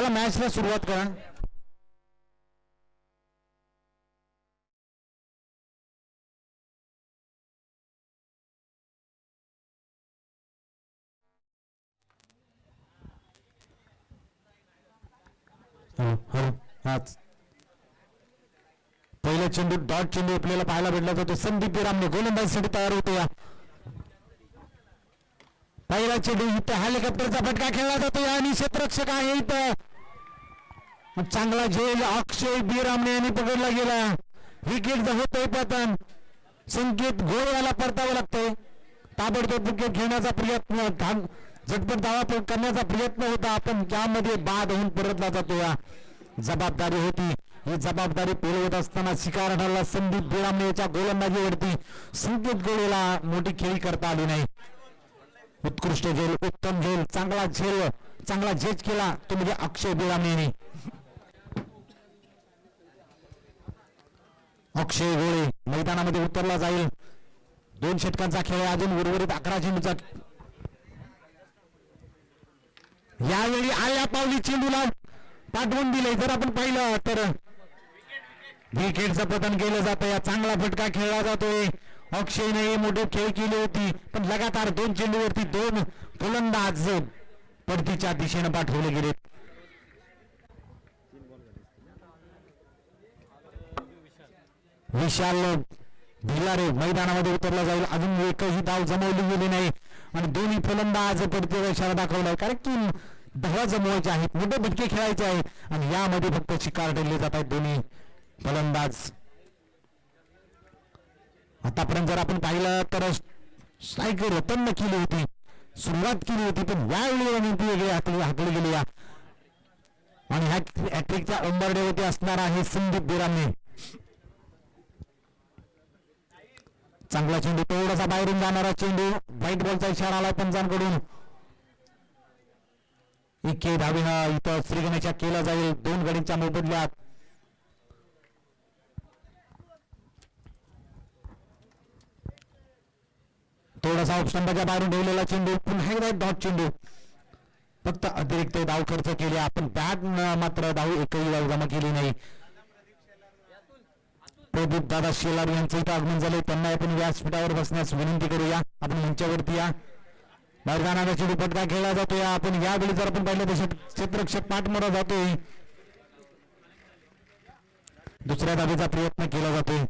चला मॅचला सुरुवात करा. हाच. पहिला चेंडू डॉट चेंडू आपल्याला पाहायला भेटला जातो. संदीप विरामने गोलंदाजीसाठी तयार होतो या. पहिला चेंडू इथं हेलिकॉप्टरचा फटका खेळला जातो या आणि क्षेत्ररक्षक आहे इथं. चांगला झेल अक्षय बिरामणे यांनी पकडला गेला. विकेट होतोय पतन. संकेत घोळ याला परतावं लागतंय. ताबडतोब विकेट घेण्याचा प्रयत्न झटपट धावा करण्याचा प्रयत्न होता. आपण त्यामध्ये बाद होऊन परतला जातो. या जबाबदारी होती. ही जबाबदारी पेलवत असताना शिकार ठरला संदीप बिरामने याच्या गोलंदाजीवरती. संकेत गोळेला मोठी खेळी करता आली नाही. उत्कृष्ट झेल उत्तम झेल चांगला झेल चांगला झेज केला. तो म्हणजे अक्षय बिरामणे अक्षय गोळे मैदानामध्ये उतरला जाईल. दोन षटकांचा खेळ अजून उर्वरित अकरा चेंडूचा यावेळी आल्या पावली चेंडूला पाठवून दिले. जर आपण पाहिलं तर विकेटचं पतन केलं जातं. या चांगला फटका खेळला जातोय. अक्षयने ही मोठे खेळ केली होती. पण लगातार दोन चेंडूवरती दोन फलंदाज परतीच्या दिशेने पाठवले गेले विशाल भिलारे मैदानामध्ये उतरला जाईल. अजून एकही धाव जमवली गेली नाही. आणि दोन्ही फलंदाज पडते इशारा दाखवलाय कारण की धावा जमवायचे आहेत मोठे भटके खेळायचे आहेत. आणि यामध्ये फक्त शिकार ठरले जात आहेत दोन्ही फलंदाज आतापर्यंत जर आपण पाहिलं तर स्ट्राईक रतन केली होती. सुरुवात केली होती पण यावेळी रणनीती वेगळी हाकली हाकली गेली. या आणि हॅट्रिकच्या अंबरडेवरती असणार आहे संदीप बिरामे चांगला चेंडू तेवढासा बाहेरून जाणारा चेंडू व्हाईट बॉलचा इशारा आला पंचांकडून इतके धावी हा इथं श्रीगणेशा केला जाईल दोन गडींच्या मोबदल्यात. थोडासा उपस्तंभाच्या बाहेरून ठेवलेला चेंडू पुन्हा एकदा डॉट चेंडू. फक्त अतिरिक्त धाव खर्च केले आपण. बॅट मात्र धाव एकही धाव जमा केली नाही. प्रदीप दादा शेलार यांचं इथं आगमन झालंय. त्यांना आपण व्यासपीठावर बसण्यास विनंती करूया. आपण मंचावरती या. मैदानाचा चेंडू पटका खेळला जातोय. आपण यावेळी जर आपण पाहिलं तर क्षेत्ररक्षक पाठमोरा जातोय. दुसऱ्या धाबेचा प्रयत्न केला जातोय.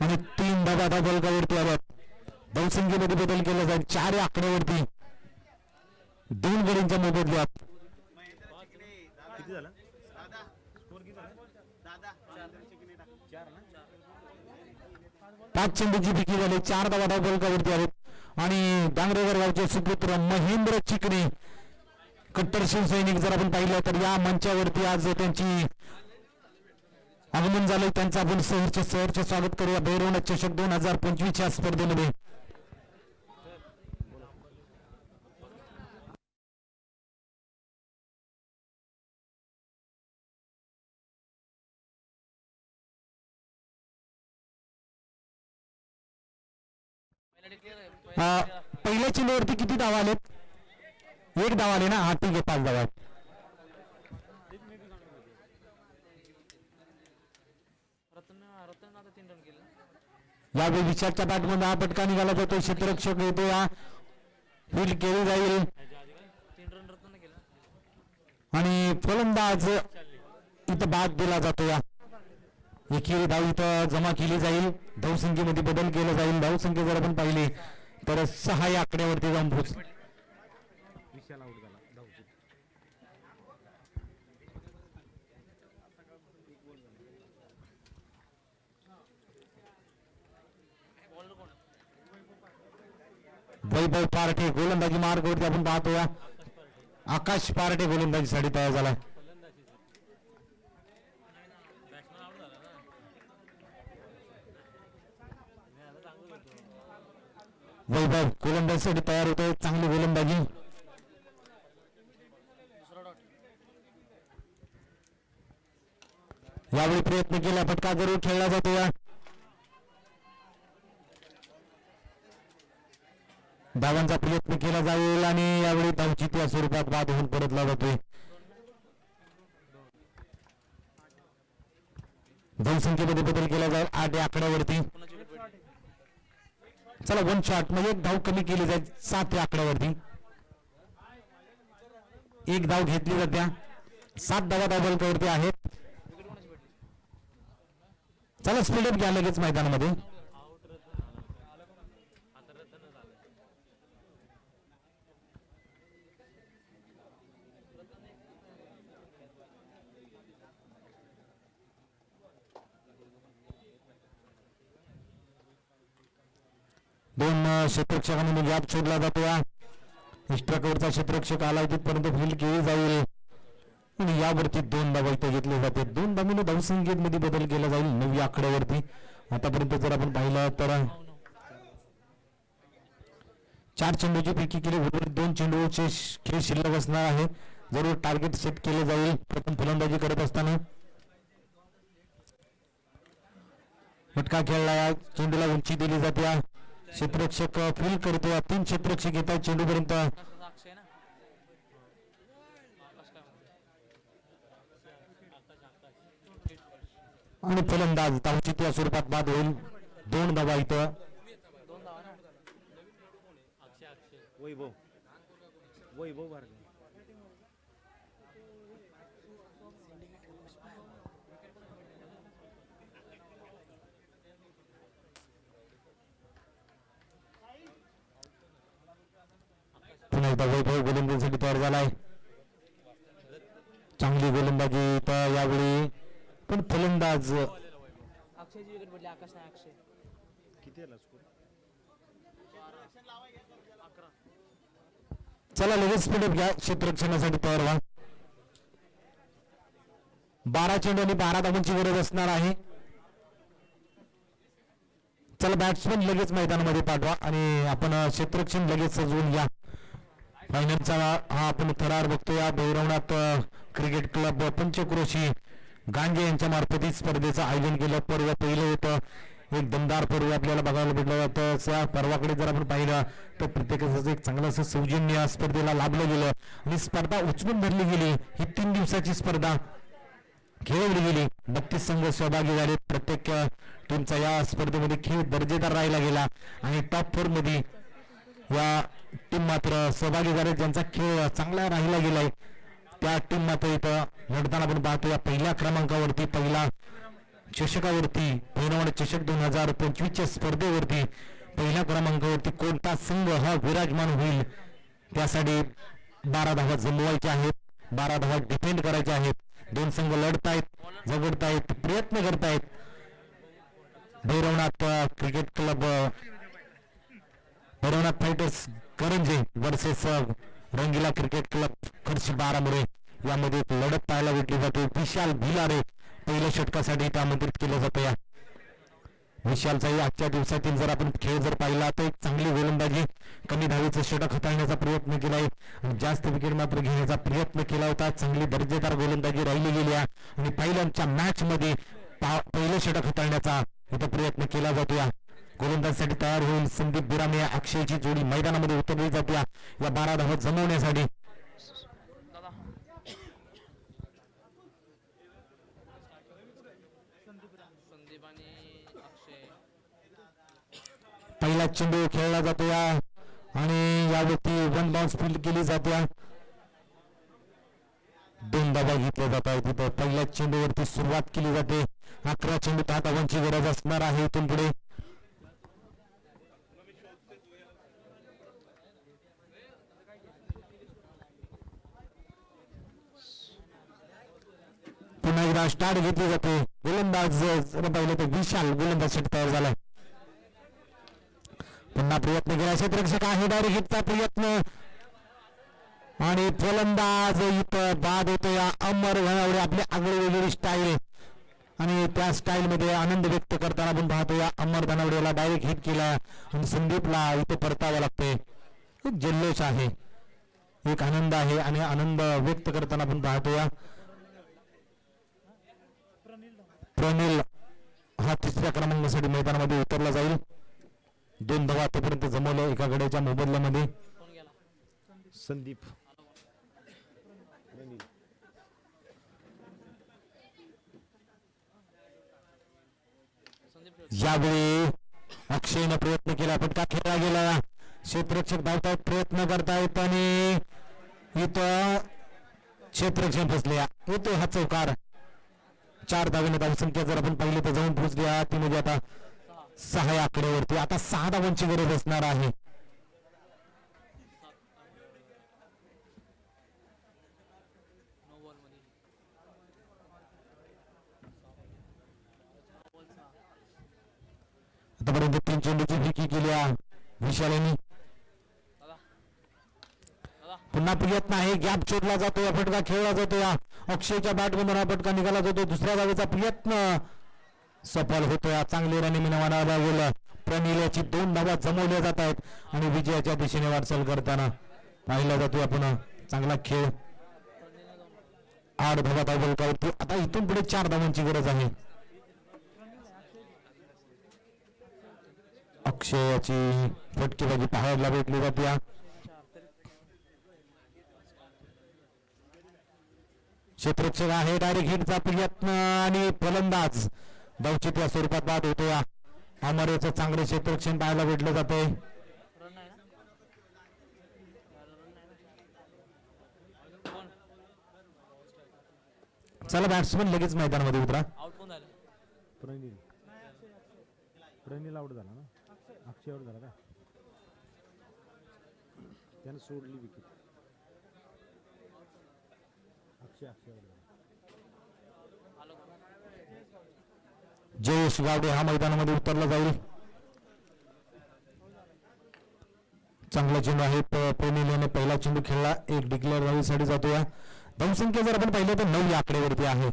आणि तीन दाबा आता बलकावरती आल्यात. बहुसंख्येमध्ये बदल केला जाईल. चार आकड्यावरती. दोन गडींच्या मोबदल्यात किती झाला स्कोर किती झाला चार ना पाच चेंडूची विक्री झाली चार धावा धावफलकावरती आहेत. आणि डांगरेगर गावचे सुपुत्र महेंद्र चिकणे कट्टर शिवसैनिक जर आपण पाहिलं तर या मंचावरती आज त्यांची आगमन झालंय. त्यांचं आपण सहरचे सहरचे स्वागत करूया. भैरवनाथ चषक दोन हजार पंचवीसच्या स्पर्धेमध्ये. पहिल्या चेंडूवरती किती धावा आलेत? एक धाव आले ना? हा ठीक आहे पाच धावा या विचारच्या बॅटमध्ये हा फटका निघाला जातो क्षेत्ररक्षक येतो या फील्ड केली जाईल. आणि फलंदाज इथं बाद दिला जातो या एकेरी धाव इथं जमा केली जाईल. धावसंख्येमध्ये बदल केला जाईल. धावसंख्या जर आपण पाहिली तर सहा या आकड्यावरती जाऊन पोहोच वैभव पार्टे गोलंदाजी मार्गवरती आपण पाहतो या आकाश पार्टे गोलंदाजीसाठी तयार झाला बॅट्समॅन आउट झाला ना वैभव गोलंदाजीसाठी तयार होतोय. चांगली गोलंदाजी. यावेळी प्रयत्न केला फटका जरूर खेळला जातो या. धावांचा प्रयत्न केला जाईल आणि यावेळी धावची त्या स्वरूपात बाद होऊन परतला जातोय. जनसंख्येमध्ये बदल केला जाईल. आठ या आकड्यावरती. चला वन शॉट म्हणजे एक धाव कमी केली जाईल. सात या आकड्यावरती. एक धाव घेतली जात्या सात धावा धावलकावरती आहेत. चला स्पीडअप घ्या लगेच मैदानामध्ये आउट रद्द झाला आता रद्द न झालं दोन क्षेत्रक्षकांनी गॅप म्हणजे शोधला जातो या. इष्टकवरचा क्षेत्रक्षक आला तिथपर्यंत फील्ड केली जाईल. आणि यावरती दोन धावा इथे घेतले जाते. दोन धावीने धावसंख्येमध्ये बदल केला जाईल नवी आकड्यावरती. आतापर्यंत जर आपण पाहिलं तर चार चेंडूची पैकी केली उर्वरित दोन चेंडूचे खेळ शिल्लक असणार आहे. जरूर टार्गेट सेट केले जाईल प्रथम फलंदाजी करत असताना. फटका खेळला या चेंडूला उंची दिली जाते क्षेत्रक्षक फील करतो. तीन क्षेत्रक्षक येतात चेंडूपर्यंत. आणि फलंदाज धावची त्या स्वरूपात बाद होईल. दोन धावा इथं. वैभव. वैभव भारती एकदा वैभव गोलंदाजीसाठी तयार झालाय. चांगली गोलंदाजी इथं यावेळी पण फलंदाज चला लगेच स्पीडअप घ्या. क्षेत्ररक्षणासाठी तयार व्हा. बारा चेंडू आणि बारा धावांची गरज असणार आहे. चला बॅट्समन लगेच मैदानामध्ये पाठवा आणि आपण अं, क्षेत्ररक्षण लगेच सजवून घ्या. फायनलचा हा आपण थरार बघतो या भैरवनाथ क्रिकेट क्लब पंचक्रोशी गांजे यांच्या मार्फत स्पर्धेचं आयोजन केलं. पर्व पहिलं होतं. एक दमदार पर्व आपल्याला बघायला भेटलं जातं त्या पर्वाकडे जर आपण पाहिलं तर प्रत्येकाचं एक चांगलं असं सौजन्य या स्पर्धेला लाभलं गेलं. आणि स्पर्धा उचलून भरली गेली. ही तीन दिवसाची स्पर्धा खेळवली गेली. बत्तीस संघ सहभागी झाले. प्रत्येक टीमचा या स्पर्धेमध्ये खेळ दर्जेदार राहिला गेला. आणि टॉप फोरमध्ये या टीम मात्र सहभागी झाले ज्यांचा खेळ चांगला राहिला गेलाय. त्या टीम मात्र इथं लढताना आपण पाहतो या पहिल्या क्रमांकावरती पहिला चषकावरती भैरवण चषक दोन हजार पंचवीसच्या स्पर्धेवरती पहिल्या क्रमांकावरती कोणता संघ हा विराजमान होईल? त्यासाठी बारा धावा जमवायच्या आहेत बारा धावा डिफेंड करायच्या आहेत. दोन संघ लढतायत झगडतायत प्रयत्न करतायत. Bhairavnath cricket club Bhairavnath fighters Karanje versus Rangila cricket club खर्ची बारामुळे. यामध्ये लढत पाहायला भेटली जाते. विशाल भिलारे पहिल्या षटकासाठी इथे आमंत्रित केलं जातं या. विशालचाही आजच्या दिवसातील जर आपण खेळ जर पाहिला तर एक चांगली गोलंदाजी कमी धावेचं षटक हाताळण्याचा प्रयत्न केला आहे. जास्त विकेट मात्र घेण्याचा प्रयत्न केला होता. चांगली दर्जेदार गोलंदाजी राहिली गेली आहे आणि पहिल्यांच्या मॅच मध्ये पा- पहिलं षटक हाताळण्याचा इथं प्रयत्न केला जातो या. गोलंदाजीसाठी तयार होईल संदीप बिरामे अक्षयची जोडी मैदानामध्ये उतरली जाते. या बारा धावत जमवण्यासाठी पहिला चेंडू खेळला जातो या. आणि यावरती वन बाउन्स फील्ड केली जाते. या. दोन धावा घेतल्या जात आहेत तिथं पहिल्या चेंडूवरती सुरुवात केली जाते. अकरा चेंडू दहा धावांची गरज असणार आहे इथून पुढे. पुन्हा एकदा स्टार्ट घेतली जाते. गोलंदाज जर पाहिलं तर विशाल गोलंदाज तयार झालाय. पुन्हा प्रयत्न केला. क्षेत्ररक्षक आहे डायरेक्ट हिटचा प्रयत्न. आणि फलंदाज इथं बाद होतो या अमर घनावडे आपली आगळी वेगळी स्टाईल आणि त्या स्टाईल मध्ये आनंद व्यक्त करताना आपण पाहतो या अमर धनावडेला डायरेक्ट हिट केला. आणि संदीपला इथं परतावं लागतंय. एक जल्लोष आहे. एक आनंद आहे आणि आनंद व्यक्त करताना आपण पाहतो या प्रणील हा तिसऱ्या क्रमांकासाठी मैदानामध्ये उतरला जाईल. दोन धावा आतापर्यंत जमवल्या. एका गड्याच्या मोबदल्यामध्ये संदीप. यावेळी अक्षयनं प्रयत्न केला. फटका खेळला गेला? क्षेत्ररक्षक धावतायत प्रयत्न करतायत आणि इथं क्षेत्ररक्षण फसले. येतो हा चौकार. चार धावेने धावसंख्या जर आपण पाहिली तर जाऊन पोहोचली आहे. ती म्हणजे आता सहा या आकड्यावरती आता सहा धावांची गरज असणार आहे. आतापर्यंत तीन चेंडूची फिकी केली आहे. विशाल यांनी. पुन्हा प्रयत्न आहे गॅप शोधला जातो या फटका खेळला जातो या अक्षयच्या बॅटमधून हा फटका निघाला जातो. दुसऱ्या धावेचा प्रयत्न सफल होतो या चांगले रनिंग म्हणायला गेलं प्रणील दोन धावा जमवल्या जात आहेत. आणि विजयाच्या दिशेने वाटचाल करताना पाहिला जातो आपण. चांगला खेळ. आठ धावा धावलकावरती आता इथून पुढे चार धावांची गरज आहे. अक्षयाची फटकेबाजी पाहायला भेटली जाते. या क्षेत्ररक्षक आहे डायरेक्ट हिटचा प्रयत्न आणि फलंदाज धावचित स्वरूपात बाद होतो या अमरेचं चांगले क्षेत्ररक्षण पाहायला भेटलं जाते चला बॅट्समन लगेच मैदानामध्ये उतरा. आउट कोण झालं प्रणील प्रणील आउट झाला ना? अक्षय आउट झाला का त्यानं सोडली विकेट अक्षय अक्षय आउट झाला आलो का जयेश गावडे हा मैदानामध्ये उतरला जाईल. चांगला चेंडू आहे प- पहिला चेंडू खेळला एक डिक्लेअर राहीसाठी जातो या धावसंख्या जर आपण पाहिलं तर नऊ या आकडेवरती आहे.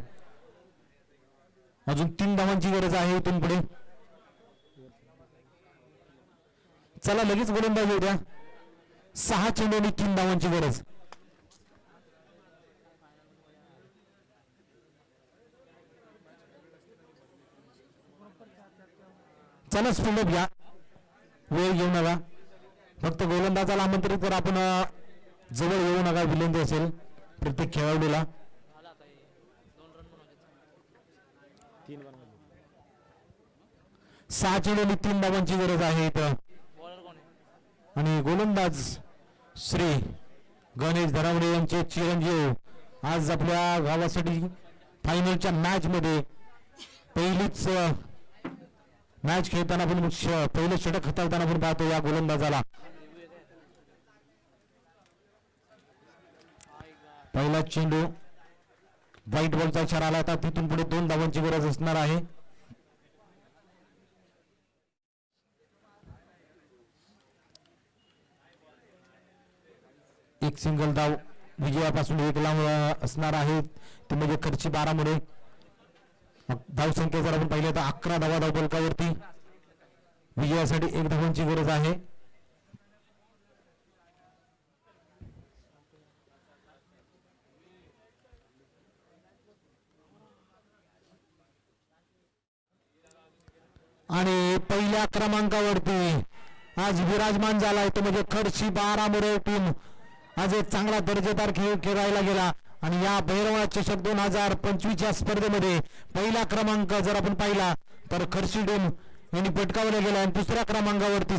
अजून तीन धावांची गरज आहे इथून पुढे. चला लगेच गोलंदाज येऊ द्या. सहा चेंडू आणि तीन धावांची गरज. चला स्पीड घ्या वेळ घेऊ नका. फक्त गोलंदाजाला आमंत्रित करा. आपण जवळ येऊ नका. विलंबी असेल प्रत्येक खेळाडूला. सहा चेंडू तीन धावांची गरज आहे इथं. आणि गोलंदाज श्री गणेश धरावडे यांचे चिरंजीव आज आपल्या गावासाठी फायनलच्या मॅच मध्ये पहिलीच मॅच खेळताना आपण श- पहिलं षटक हाताळताना आपण पाहतो या गोलंदाजाला. पहिला चेंडू व्हाईट बॉलचा इशारा आला होता. तिथून पुढे दोन धावांची गरज असणार आहे. एक सिंगल धाव विजयापासून एक लांब असणार आहे. ते म्हणजे खर्ची बारामुळे. धाव संख्या जर आपण पाहिलं तर अकरा धावा धावपलकावरती विजयासाठी एक धावांची गरज आहे. आणि पहिल्या क्रमांकावरती आज विराजमान झालाय तो म्हणजे खडशी बारामुळे टीम. आज एक चांगला दर्जेदार खेळ खेळायला गेला. आणि या भैरवनाथ चषक दोन हजार पंचवीस या स्पर्धेमध्ये पहिला क्रमांक जर आपण पाहिला तर खर्शी यांनी पटकावला गेला आणि दुसऱ्या क्रमांकावरती